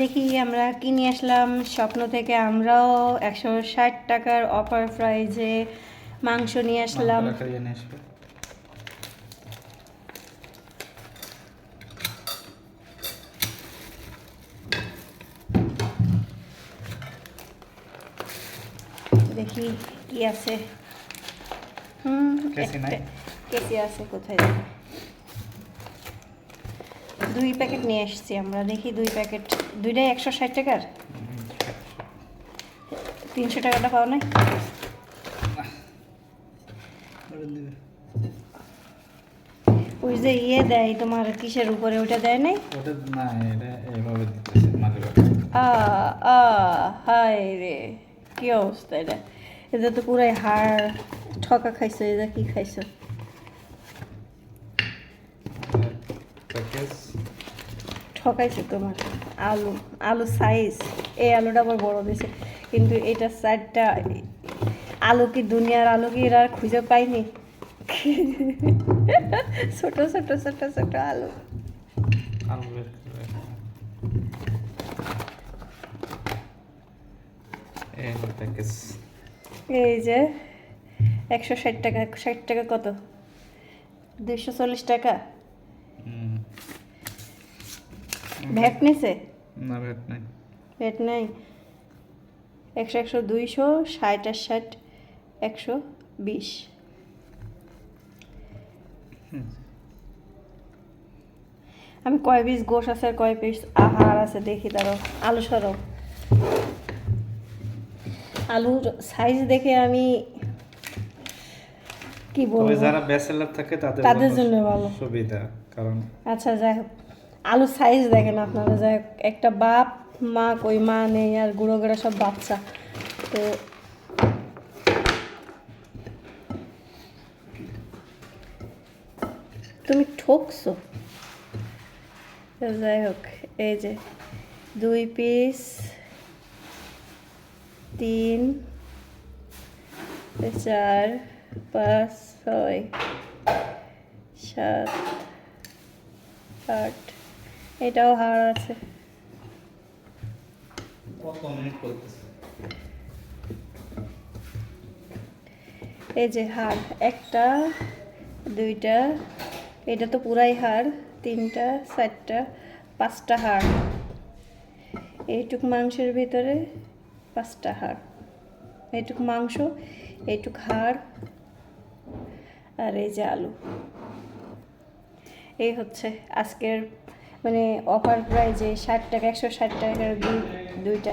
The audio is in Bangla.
দেখি আমরা কিনে আসলাম। স্বপ্ন থেকে আমরাও একশো ষাট টাকার অফার প্রাইজে মাংস নিয়ে আসলাম। দেখি কি আছে। হুম কেসি আছে কোথায় দুই প্যাকেট নিয়ে এসেছি আমরা। দেখি দুই প্যাকেট। দুইটাই একশো ষাট টাকার? তিনশো টাকাটা পাও নাই? ওই যে ইয়ে দেয় তোমার কিসের উপরে? ওটা দেয় নাই? ওটা না এটা এইভাবে দিতেছে মাঝে আ আ হায় রে কি অবস্থা এটা? এটা তো পুরাই হাড় ঠকা খাইছো এটা কি খাইছো? প্যাকেজ ঠকাইছে তোমার আলু আলু সাইজ এই আলুটা আবার বড় দিয়েছে কিন্তু এটা সাইডটা আলু কি দুনিয়ার আলু কি এরা খুঁজে পাইনি ছোট ছোট ছোট ছোট আলু। এই যে একশো ষাট টাকা ষাট টাকা কত? দুইশো চল্লিশ টাকা? ভ্যাট নিছে? না ভেট নাই। ভ্যাট নাই? একশো একশো দুইশো ষাট আর ষাট একশো বিশ। আমি কয় পিস গোশ আছে আর কয় পিস আহার আছে দেখি তারও। আলু সরো। আলুর সাইজ দেখে আমি কি বলব? যারা ব্যাচেলার থাকে তাদের তাদের জন্য ভালো। সুবিধা কারণ আচ্ছা যাই হোক। আলুর সাইজ দেখেন আপনারা হোক, একটা বাপ, মা, কই মা নেই, আর গুঁড়ো গুঁড়ো সব বাচ্চা। তো তুমি ঠকছো? যাই হোক, এই যে দুই পিস তিন, চার, পাঁচ, ছয়, সাত, আট এটাও হাড় আছে। এই যে হাড় একটা, দুইটা, এটা তো পুরাই হাড় তিনটা, চারটা, পাঁচটা হাড় এইটুক মাংসের ভিতরে পাঁচটা হাড় এইটুক মাংস, এইটুক হাড়, আর এই যে আলু। এই হচ্ছে আজকের মানে অফার প্রাইজে ষাট টাকা একশো ষাট টাকার দুই দুইটা।